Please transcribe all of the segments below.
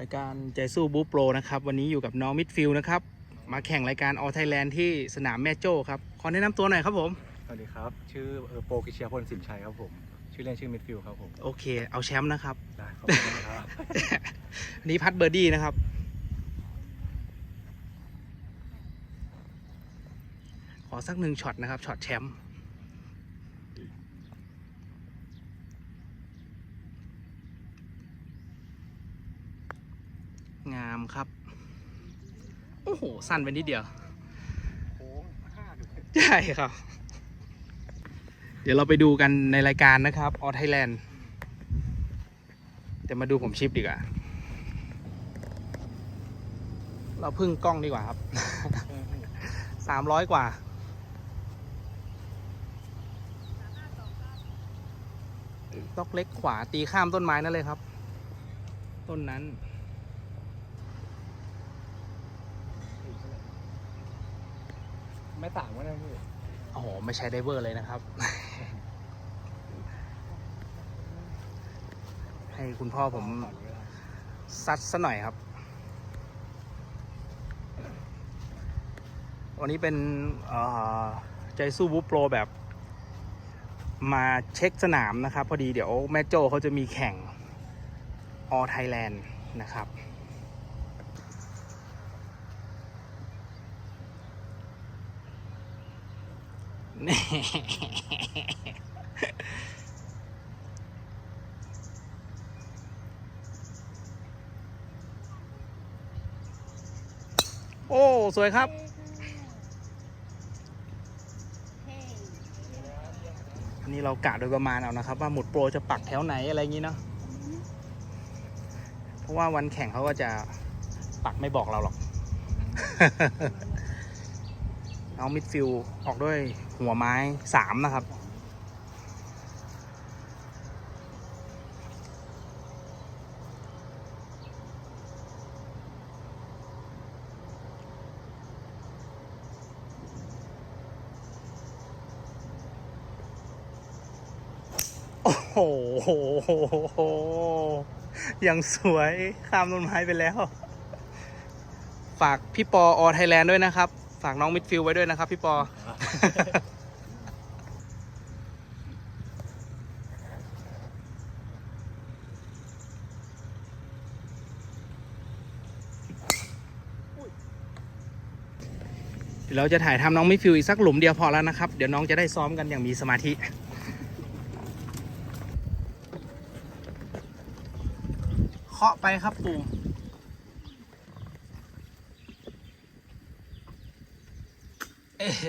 รายการใจสู้บูโปรนะครับ วันนี้อยู่กับน้องมิดฟิลนะครับ มาแข่งรายการออ t ไทยแลนด์ที่สนามแม่โจ้ครับ ขอแนะนำตัวหน่อยครับผม สวัสดีครับ ชื่อเออโปรกิเชียพลสินชัยครับผม ชื่อเล่นชื่อมิดฟิลครับผมโอเค เอาแชมป์นะครับ ได้ขอบคุณครับ อันนี้พัดเบอร์ดี้นะครับ ขอสักหนึ่งช็อตนะครับช็อตแชมป์ งามครับ โอ้โห สั้นไปนิดเดียวโค้งห้าดูใช่ครับ เดี๋ยวเราไปดูกันในรายการนะครับออ t ไทยแลนด์แต่มาดูผมชิปดีกว่า เราพึ่งกล้องดีกว่าครับสามร้อยกว่าล็อกเล็กขวาตีข้ามต้นไม้นั่นเลยครับ ต้นนั้น ไม่ต่างกันนะพี่โอ้โห ไม่ใช้ไดเวอร์เลยนะครับ ให้คุณพ่อผมซัดซะหน่อยครับ วันนี้เป็นใจสู้บูโปรแบบ มาเช็คสนามนะครับ พอดีเดี๋ยวแม่โจเขาจะมีแข่งออไทยแลนด์นะครับ โอ้ สวยครับ อันนี้เรากะโดยประมาณเอานะครับ ว่าหมุดโปรจะปักแถวไหนอะไรอย่างนี้เนาะ เพราะว่าวันแข่งเขาก็จะปักไม่บอกเราหรอก น้องมิดฟิลออกด้วยหัวไม้สามนะครับ โอ้โห ยังสวยข้ามต้นไม้ไปแล้ว ฝากพี่ปออไทยแลนด์ด้วยนะครับ ฝากน้องมิดฟิลด์ไว้ด้วยนะครับพี่ปอเดี๋ยวเราจะถ่ายทำน้องมิดฟิลด์อีกสักหลุมเดียวพอแล้วนะครับ เดี๋ยวน้องจะได้ซ้อมกันอย่างมีสมาธิเคาะไปครับปู่เอ้โอเค ท็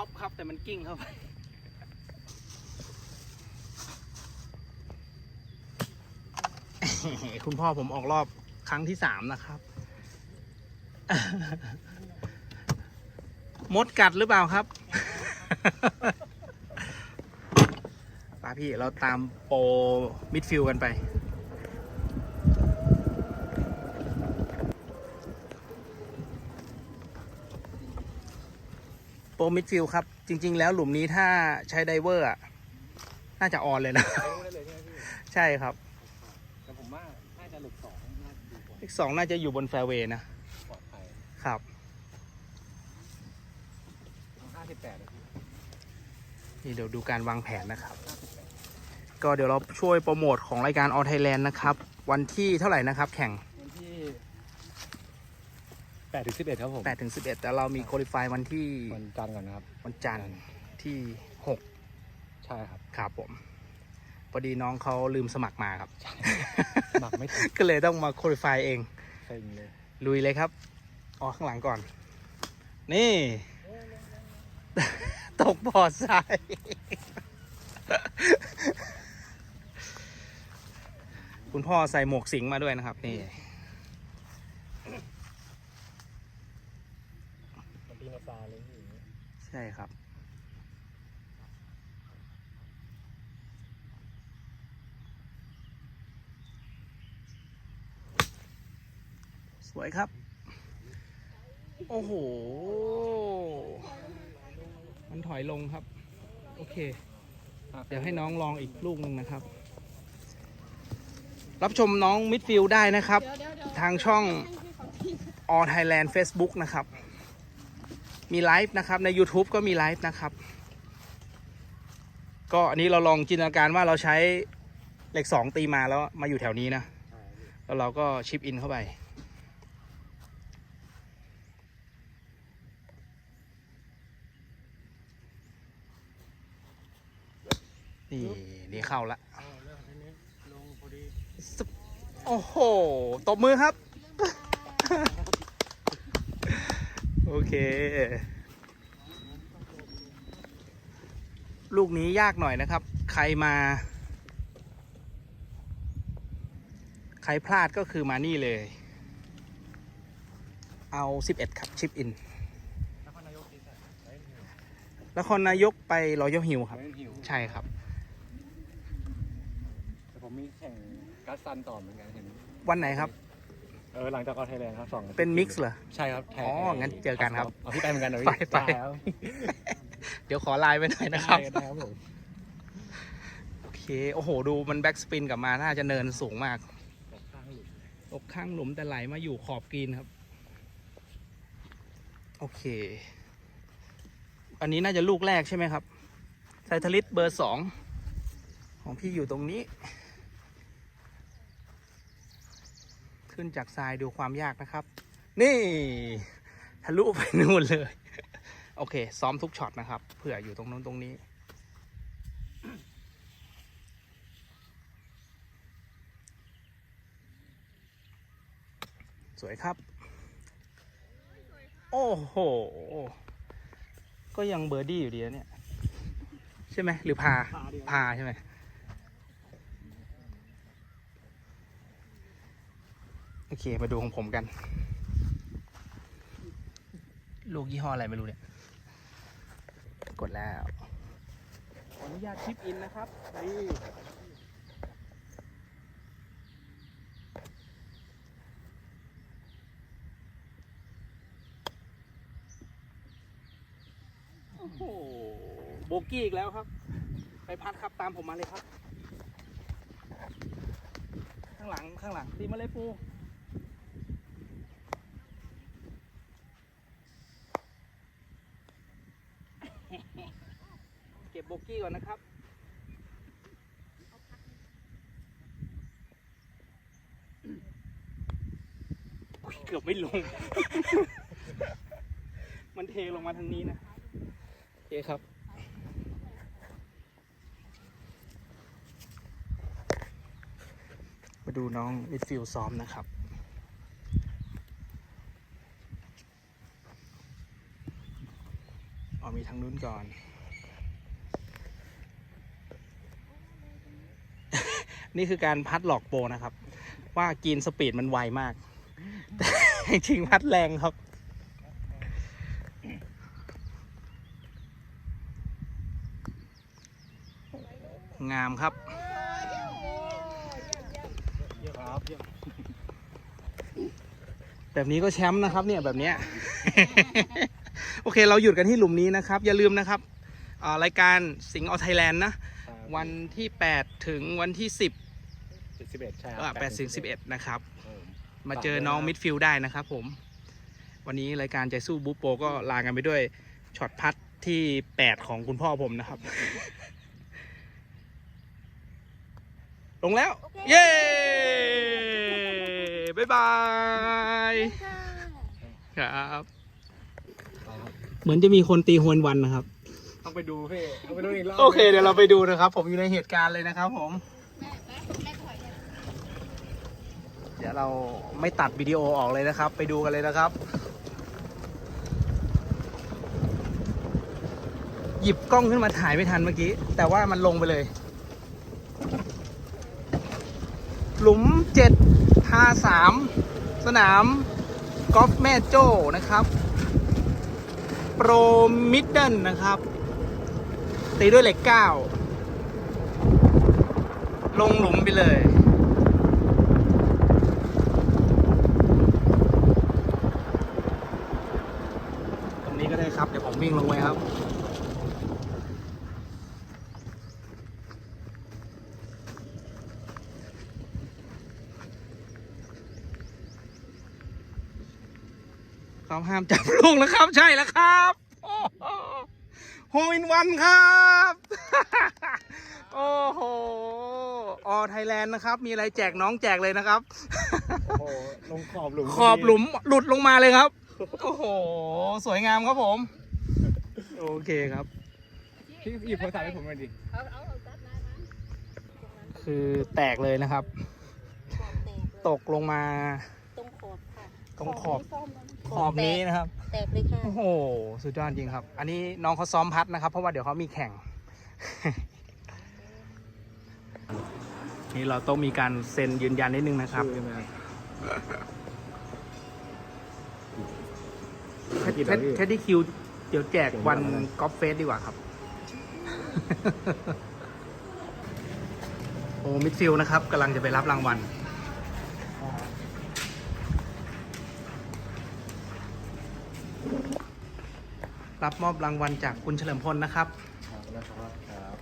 อปครับแต่มันกิ้งเข้าไป คุณพ่อผมออกรอบครั้งที่สามนะครับ มดกัดหรือเปล่าครับป้าพี่เราตามโปรมิดฟิลกันไป โปรมิดฟิลครับ จริง ๆ แล้วหลุมนี้ถ้าใช้ไดเวอร์น่าจะออนเลยนะ ใช่ครับ ว่าน่าจะหลุดสองน่าจะดีกว่าเลขสองน่าจะอยู่บนแฟร์เวย์นะปลอดภัยครับ ห้าสิบแปดนี่เดี๋ยวดูการวางแผนนะครับ ก็เดี๋ยวเราช่วยโปรโมทของรายการออ t ไทยแลนด์นะครับ วันที่เท่าไหร่นะครับ แข่ง วันที่แปดถึงสิบเอ็ดครับผม8ถึง11 แต่เรามีโคลิฟายวันที่วันจันทร์ก่อนนะครับ วันจันทร์ที่ ใช่ครับ 6 ครับผม พอดีน้องเขาลืมสมัครมาครับหมักไม่ถึงก็เลยต้องมาโคลิฟายเองเซ็งเลยลุยเลยครับออกข้างหลังก่อน นี่ ตกบ่อทราย คุณพ่อใส่หมวกสิงมาด้วยนะครับ นี่มันตีนาซาเลยพี่ใช่ครับ สวยครับ โอ้โห มันถอยลงครับ โอเค เดี๋ยวให้น้องลองอีกลูกหนึ่งนะครับ รับชมน้องมิดฟิลได้นะครับ ทางช่อง All Thailand Facebook นะครับ มีไลฟ์นะครับ ใน YouTube ก็มีไลฟ์นะครับ ก็อันนี้เราลองจินตนาการว่าเราใช้เหล็กสองตีมาแล้วมาอยู่แถวนี้นะ แล้วเราก็ชิปอินเข้าไป นี่นี่เข้าละซึบโอ้โห ตบมือครับ โอเค ลูกนี้ยากหน่อยนะครับ ใครมา ใครพลาดก็คือมานี่เลย เอา 11 ครับ ชิปอินแล้วคนนายกไปรอยฮิวครับไม่หิวใช่ครับแต่ ผมมีแข่งกัสซันต่อเหมือนกันเห็นวันไหนครับ เออหลังจากออไทยแลนด์ครับสองเป็นมิกซ์เหรอ ใช่ครับแทอ๋อ งั้นเจอกันครับ เอาพี่ไปเหมือนกันเหรอไปพี่ไป ด้ครับเดี๋ยวขอไลน์ไปหน่อยนะครับได้ครับผมโอเค โอ้โห ดูมันแบ็กสปินกลับมา น่าจะเนินสูงมาก ข้างหลุดตกข้างหลุมแต่ไหลมาอยู่ขอบกรีนครับ โอเค อันนี้น่าจะลูกแรกใช่ไหมครับไซทลิตเบอร์สองของพี่อยู่ตรงนี้ ขึ้นจากทรายดูความยากนะครับ นี่ทะลุไปนู่นเลย โอเค ซ้อมทุกช็อตนะครับ เผื่ออยู่ตรงนู้นตรงนี้ สวยครับ โอ้โห ก็ยังเบอร์ดี้อยู่ดีนะเนี่ย ใช่ไหมหรือพาพาใช่ไหม โอเค มาดูของผมกัน ลูกยี่ห้ออะไรไม่รู้เนี่ย กดแล้ว ขออนุญาตชิปอินนะครับ นี่โอ้โหโบกี้อีกแล้วครับ ไปพัดครับตามผมมาเลยครับ ข้างหลังข้างหลังตีมาเลยปู ก็บโบกี้ก่อนนะครับอุ๊ยเกือบไม่ลง มันเทลงมาทางนี้นะโอเคครับมาดูน้องมิดฟิลด์ซ้อมนะครับ เอามีทางนู้นก่อน นี่คือการพัดหลอกโปนะครับ ว่ากินสปีดมันไวมาก แต่จริงพัดแรงครับงามครับ แบบนี้ก็แชมป์นะครับเนี่ยแบบเนี้ย โอเคเราหยุดกันที่หลุมนี้นะครับ อย่าลืมนะครับรายการสิงห์ออไทยแลนด์นะ วันที่ 8 ถึงวันที่ 10สิบเอ็ดใช่คเอรัอ8ถึง11นะครับครับผมมาเจอน้องมิดฟิลด์ได้นะครับผม วันนี้รายการใจสู้บูโปก็ลากันไปด้วยช็อตพัดที่8ของคุณพ่อผมนะครับ ลงแล้ว เย้ บ๊ายบาย ครับ เหมือนจะมีคนตีโฮนวันนะครับ ต้องไปดูพี่ต้องไปดูอีกรอบโอเคเดี๋ยวเราไปดูนะครับ ผมอยู่ในเหตุการณ์เลยนะครับผม เดี๋ยวเราไม่ตัดวิดีโอออกเลยนะครับ ไปดูกันเลยนะครับ หยิบกล้องขึ้นมาถ่ายไม่ทันเมื่อกี้ แต่ว่ามันลงไปเลย หลุมเจ็ดพาสามสนามกอล์ฟแม่โจ้นะครับ โปรมิดเดิลนะครับ ตีด้วยเหล็กเก้าลงหลุมไปเลย ตรงนี้ก็ได้ครับ เดี๋ยวผมวิ่งลงไปครับเขาห้ามจับลูกนะครับ ใช่แล้วครับ โฮอินวันครับ โอ้โห ออไทยแลนด์นะครับ มีอะไรแจกน้องแจกเลยนะครับ โอ้โหลงขอบหลุมขอบหลุมหลุดลงมาเลยครับ โอ้โห สวยงามครับผม โอเคครับ พี่หยิบโทรศัพท์ให้ผมหน่อยดิเอาเอาเอาตัดได้นะคือแตกเลยนะครับขอบแตกเลยตกลงมาตรงขอบค่ะ ตรงขอบที่ซ่อมมันขอบนี้นะครับ แตกเลยค่ะโอ้โหสุดยอดจริงครับ อันนี้น้องเขาซ้อมพัดนะครับ เพราะว่าเดี๋ยวเขามีแข่ง นี่เราต้องมีการเซ็นยืนยันนิดนึงนะครับชื่อใช่ไหมครับเทกี่ดอกพี่เทดดี้คิวเดี๋ยวแจกวันกอล์ฟเฟสดีกว่าครับ โอ้มิดฟิลนะครับกำลังจะไปรับรางวัล รับมอบรางวัลจากคุณเฉลิมพลนะครับครับนะครับครับ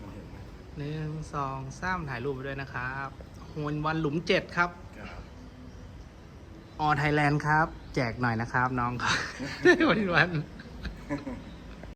มันเห็นไหมหนึ่งสองสามถ่ายรูปไปด้วยนะครับโฮนวันหลุมเจ็ดครับครับออไทยแลนด์ครับ แจกหน่อยนะครับ น้องครับ วันวัน